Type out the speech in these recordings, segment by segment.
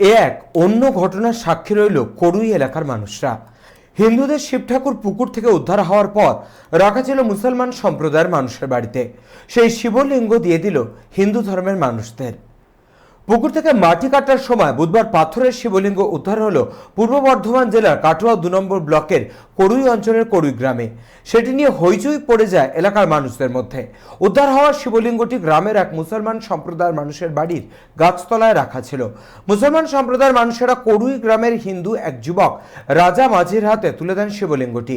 এ এক অন্য ঘটনার সাক্ষী রইল করুই এলাকার মানুষরা। হিন্দুদের শিব ঠাকুর পুকুর থেকে উদ্ধার হওয়ার পর রাখা ছিল মুসলমান সম্প্রদায়ের মানুষের বাড়িতে। সেই শিবলিঙ্গ দিয়ে দিল হিন্দু ধর্মের মানুষদের। পুকুর থেকে মাটি কাটার সময় বুধবার পাথরের শিবলিঙ্গ উদ্ধার হল পূর্ব বর্ধমান জেলার কাটোয়া দু নম্বর ব্লকের করুই অঞ্চলের করুই গ্রামে। সেটি নিয়ে হইচই পড়ে যায় এলাকার মানুষদের মধ্যে। উদ্ধার হওয়া শিবলিঙ্গটি গ্রামের এক মুসলমান সম্প্রদায়ের মানুষের বাড়ির গাছতলায় রাখা ছিল। মুসলমান সম্প্রদায়ের মানুষেরা করুই গ্রামের হিন্দু এক যুবক রাজা মাঝির হাতে তুলে দেন শিবলিঙ্গটি।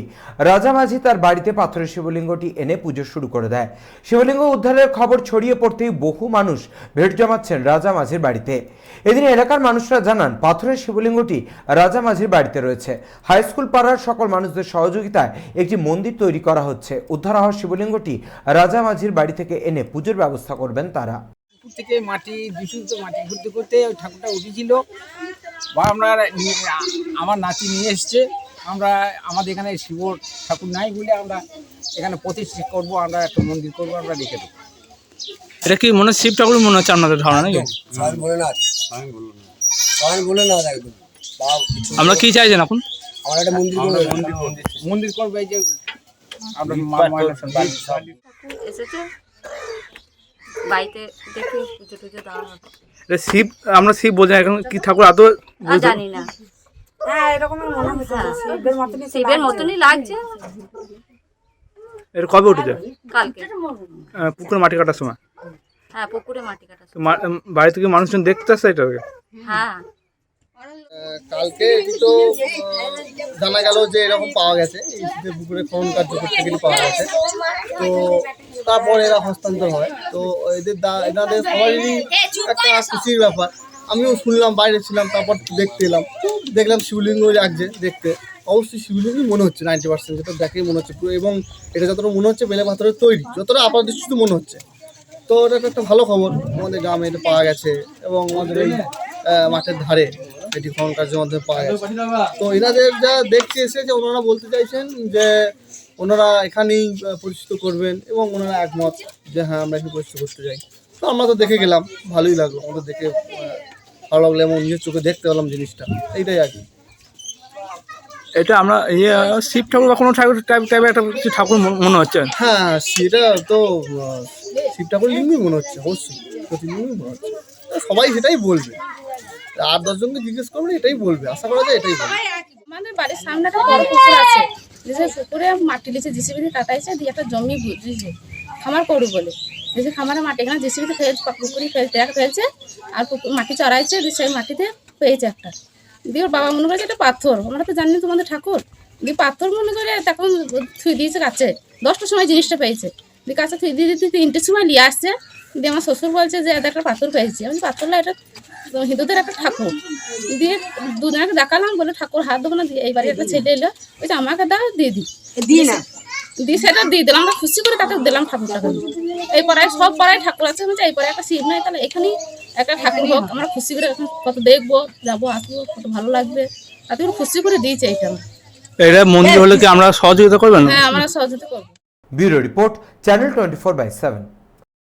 রাজা মাঝি তার বাড়িতে পাথরের শিবলিঙ্গটি এনে পুজো শুরু করে দেয়। শিবলিঙ্গ উদ্ধারের খবর ছড়িয়ে পড়তেই বহু মানুষ ভিড় জমাচ্ছেন রাজা মাঝির বাড়িতে। এদিন এলাকার মানুষরা জানান, পাথরের শিবলিঙ্গটি রাজা মাঝির বাড়িতে রয়েছে। হাই স্কুল পাড়ার সকল মানুষদের সহযোগিতায় একটি মন্দির তৈরি করা হচ্ছে। উদ্ধার হওয়া শিবলিঙ্গটি রাজা মাঝির বাড়ি থেকে এনে পুজোর ব্যবস্থা করবেন তারা। থেকে মাটি দূষিত মাটি ঘুরতে করতে ওই ঠাকুরটা উঠেছিল। বা আমরা আমার নাতি নিয়ে এসছে। আমরা, আমাদের এখানে শিব ঠাকুর নাই বলে আমরা এখানে প্রতিষ্ঠা করব, আমরা একটা মন্দির করব, আমরা রেখে দেবো। এটা কি মনে হচ্ছে শিব ঠাকুর মনে হচ্ছে আপনাদের ধারণা নাকি? একদম। আমরা কি চাইছেন এখন? আমার একটা মন্দির মন্দির করব এই যে আমরা মা- ময়না সন্তান ঠাকুর এসেছে? বাড়িতে দেখে পুজো টুজো দেওয়া হবে। শিব আমরা শিব বলছি এখন কি ঠাকুর আদৌ জানি না। হ্যাঁ মনে হচ্ছে হ্যাঁ। শিবের মতনই লাগছে। এটা কবে উঠেছে? কালকে। আহ, মাটি কাটার সময়। হ্যাঁ পুকুরে মাটি কাটা বাড়ি থেকে মানুষজন দেখতে আসছে এটাকে? হ্যাঁ। কালকে তো জানা গেল যে এরকম পাওয়া গেছে এই পুকুরে খনন কার্য করতে গেলে পাওয়া গেছে। তো তারপর এরা হস্তান্তর হয়। তো এদের দা- এনাদের সবারই একটা খুশির ব্যাপার। আমিও শুনলাম বাইরে ছিলাম তারপর দেখতে এলাম। দেখলাম শিবলিঙ্গ লাগছে দেখতে। অবশ্যই শিবলিঙ্গই মনে হচ্ছে নাইনটি পার্সেন্ট যেটা দেখেই মনে হচ্ছে। পুরো এবং এটা যতটা মনে হচ্ছে বেলে পাথরের তৈরি। যতটা আপাত দৃষ্টিতে মনে হচ্ছে। তো এটা তো একটা ভালো খবর আমাদের গ্রামে এটা পাওয়া গেছে এবং আমাদের এই মাঠের ধারে এটি খনন কার্যের মাধ্যমে পাওয়া গেছে। তো এনাদের যা দেখতে এসে যে ওনারা বলতে চাইছেন যে ওনারা এখানেই পরিচিত করবেন এবং ওনারা একমত যে হ্যাঁ আমরা এখানে পরিচিত করতে চাই। তো আমরা তো দেখে গেলাম ভালোই লাগল আমাদের দেখে ভালো লাগল এবং নিজের চোখে দেখতে পেলাম জিনিসটা এইটাই আর কি। এটা আমরা ইয়ে শিব ঠাকুর বা কোনো ঠাকুর টাইপ টাইপের একটা ঠাকুর মনে- হচ্ছে। হ্যাঁ সেটা তো আহ, শিব ঠাকুর লিঙ্গই মনে হচ্ছে, অবশ্যই। প্রতিলিঙ্গই মনে হচ্ছে। সবাই সেটাই বলবে। আর দশজনকে জিজ্ঞেস করবে এটাই বলবে। আশা করা যায় এটাই বলবে। আমাদের বাড়ির সামনে একটা বড় পুকুর আছে। যে পুকুরে মাটি লিচে জিসিবি দিয়ে কাটাইছে, দিয়ে একটা জমি বুঝিয়েছে খামার করু বলে। যে খামারে মাটি, এখানে জিসিবিতে ফেলছে, পুকুরি ফেলছে ট্যাক ফেলছে আর পুকুর মাটি চড়াইছে, দিয়ে সেই মাটিতে পেয়েছে একটা। দিয়ে ওর বাবা মনে করেছে এটা পাথর। ওনারা তো জানেন তোমাদের ঠাকুর। দিয়ে পাথর মনে করে তখন থুই দিয়েছে কাছে দশটার সময় জিনিসটা পেয়েছে। দিয়ে কাছে থুই দিয়ে দিতে তিনটের সময় নিয়ে আসছে দিয়ে আমার শ্বশুর বলছে যে এটা একটা পাথর পেয়েছি। আমি পাথরটা এটা হিন্দুদের একটা ঠাকুর। দিয়ে দুজনকে দেখালাম বলে ঠাকুর হাত দেবো না দিয়ে এইবারে একটা ছেলে এলো। বলছে আমাকে দাও দিয়ে দিই দিই না। দিয়ে সেটা দিয়ে দিলাম আমরা খুশি করে তাকে দিলাম ঠাকুরটাকে এই পাড়ায় সব পাড়ায় ঠাকুর আছে। বলছে এই পাড়ায় একটা শিব নাই তাহলে এখানেই একটা ঠাকুর হোক। আমরা খুশি করে এখন কত দেখব যাব আসব কত ভালো লাগবে। তাতে খুশি করে দিয়েছে এইটা। আমরা। এটা মন্দির হলে কি আমরা সহযোগিতা করবেন? হ্যাঁ আমরা সহযোগিতা করব। Bureau Report, Channel 24 by 7.